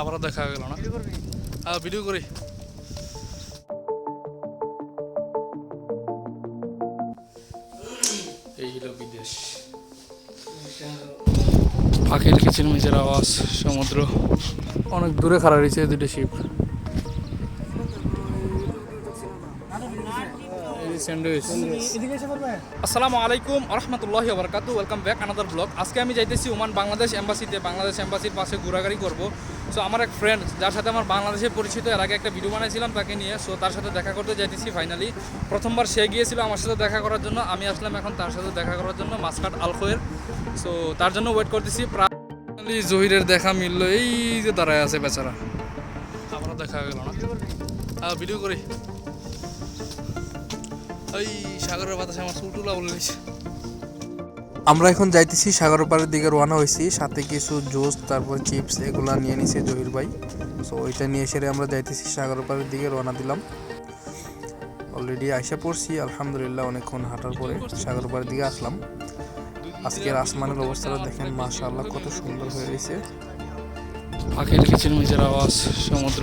আবারও দেখা গেল না? হ্যাঁ ভিডিও করি। এই হলো বিদেশ। পাখির আওয়াজ, সমুদ্র। অনেক দূরে খাড়া রয়েছে দুটো শিপ আসসালামু আলাইকুম রহমতুল্লাহি বরকাতু ওয়েলকাম ব্যাক আনাদার ব্লগ আজকে আমি যাইতেছি ওমান বাংলাদেশ এম্বাসিতে। বাংলাদেশ এম্বাসির পাশে ঘোরাঘুরি করব। সো আমার এক ফ্রেন্ড যার সাথে আমার বাংলাদেশে পরিচিত এর আগে একটা ভিডিও বানাইছিলাম তাকে নিয়ে। সো তার সাথে দেখা করতে যাইতেছি ফাইনালি প্রথমবার সে গিয়েছিল আমার সাথে দেখা করার জন্য। আমি আসলাম এখন তার সাথে দেখা করার জন্য মাসকাট আলফোয়ের সো তার জন্য ওয়েট করতেছি। প্রায় জহিরের দেখা মিললো। এই যে দাঁড়ায় আছে বেচারা। আবারও দেখা গেল না? ভিডিও করি। ওই সাগরের বাতাসে আমার চুলটুলা বলে নিচ্ছে আমরা এখন যাইতেছি সাগর পাড়ের দিকে রওনা হয়েছি। সাথে কিছু জুস তারপর চিপস এগুলা নিয়ে নিছে জহির ভাই। সো ওইটা নিয়ে সেরে আমরা যাইতেছি সাগর পাড়ের দিকে রওনা দিলাম। অলরেডি আইসা পড়ছি আলহামদুলিল্লাহ অনেকক্ষণ হাঁটার পরে সাগর পাড়ের দিকে আসলাম। আজকের আসমানের অবস্থাটা দেখেন মাশাআল্লাহ কত সুন্দর হয়ে গেছে। পাখির কিচিরমিচির আওয়াজ সমুদ্র।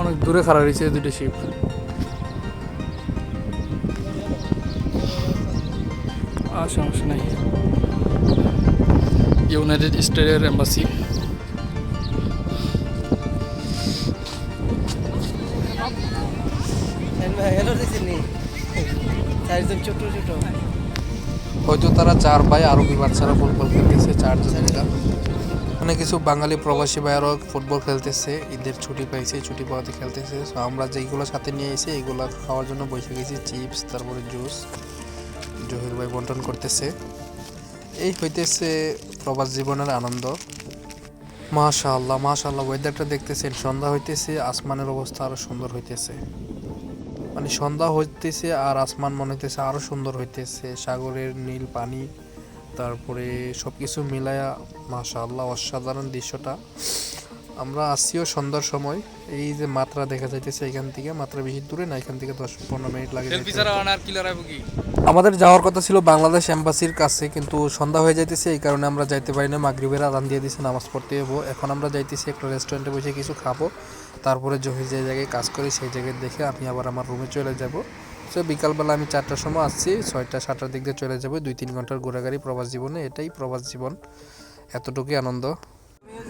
অনেক দূরে খাড়া রয়েছে দুটো শিপ আর সমস্যা নাই। ইউনাইটেড স্টেটের এম্বাসি হয়তো তারা চার ভাই আরবি বাচ্চারা ফুটবল খেলতেছে চারজন অনেক কিছু বাঙালি প্রবাসী ভাইয়ারও ফুটবল খেলতেছে, ঈদের ছুটি পাইছে, ছুটি পাওয়াতে খেলতেছে। সো আমরা যেইগুলো সাথে নিয়ে এসে এইগুলো খাওয়ার জন্য বসে গেছি, চিপস, তারপরে জুস, জহির ভাই বন্টন করতেছে। এই হইতেছে প্রবাস জীবনের আনন্দ। মাশাআল্লাহ মাশাআল্লাহ ওয়েদারটা দেখতেছেন, সন্ধ্যা হইতেছে, আসমানের অবস্থা আরও সুন্দর হইতেছে। মানে সন্ধ্যা হইতেছে আর আসমান মনে হইতেছে আরও সুন্দর হইতেছে, সাগরের নীল পানি। তারপরে সব কিছু মিলায়া মাশাআল্লাহ অসাধারণ দৃশ্যটা। আমরা আসছিও সন্ধ্যার সময়। এই যে মাত্রা দেখা যাইতেছে এখান থেকে মাত্রা বেশি দূরে না এখান থেকে দশ পনেরো মিনিট লাগে আমাদের যাওয়ার কথা ছিল বাংলাদেশ এম্বাসির কাছে কিন্তু সন্ধ্যা হয়ে যাইতেছে এই কারণে আমরা যাইতে পারি না। মাগরিবের আদান দিয়ে দিয়েছে নামাজ পড়তে যাব এখন আমরা যাইতেছি একটা রেস্টুরেন্টে বসে কিছু খাব। তারপরে জহির যে জায়গায় কাজ করি সেই জায়গায় দেখে আমি আবার আমার রুমে চলে যাব। সো বিকালবেলা আমি চারটার সময় আসছি, ছয়টা, সাতটার দিক দিয়ে চলে যাব। দুই, তিন ঘণ্টার ঘোরাঘুরি প্রবাস জীবনে, এটাই প্রবাস জীবন। এতটুকুই আনন্দ।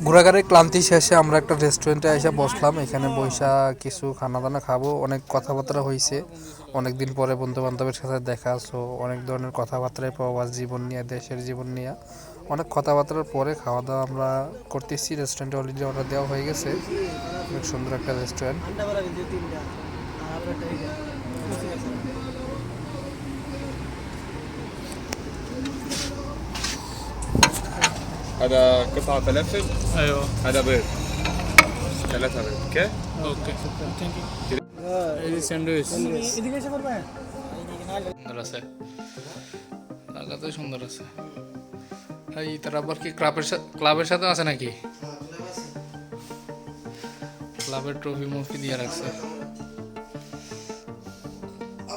ঘোরাঘুরির ক্লান্তি শেষে আমরা একটা রেস্টুরেন্টে এসে বসলাম। এখানে বৈশা কিছু খানা দানা খাব। অনেক কথাবার্তা হয়েছে অনেক দিন পরে বন্ধু বান্ধবের সাথে দেখা, সো অনেক ধরনের কথাবার্তায় প্রবাস জীবন নিয়ে, দেশের জীবন নিয়ে। অনেক কথাবার্তার পরে খাওয়া দাওয়া আমরা করতেছি। রেস্টুরেন্টে অলরেডি অর্ডার দেওয়া হয়ে গেছে। অনেক সুন্দর একটা রেস্টুরেন্ট ঠান্ডা করা কিন্তু তিনটা আর আপনারটা এইটা هذا قطعة فلافل ايوه هذا بيض ثلاثة بيض اوكي ওকে থ্যাংক ইউ এই যে স্যান্ডউইচ এদিকে এসে করবে সুন্দর আছে জায়গাতে সুন্দর আছে এই তার আবার কি ক্লাবের সাথে ক্লাবের সাথে আছে নাকি ক্লাবের ট্রফি মুফি দিয়ে রাখছে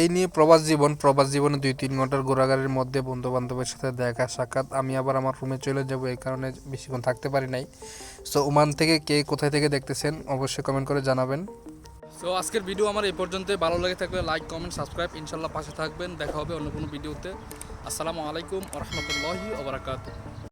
এই নিয়ে প্রবাস জীবন, প্রবাস জীবনে দুই তিন ঘণ্টার ঘোরাঘুরির মধ্যে বন্ধু বান্ধবের সাথে দেখা, সাক্ষাৎ। আমি আবার আমার রুমে চলে যাব, এই কারণে বেশিক্ষণ থাকতে পারি নাই। সো ওমান থেকে কে কোথায় থেকে দেখতেছেন, অবশ্যই কমেন্ট করে জানাবেন। তো আজকের ভিডিও আমার এই পর্যন্ত ভালো লেগে থাকলে লাইক কমেন্ট সাবস্ক্রাইব ইনশাল্লাহ পাশে থাকবেন। দেখা হবে অন্য কোনো ভিডিওতে আসসালামু আলাইকুম রহমতুল্লাহি ওবরাকাতু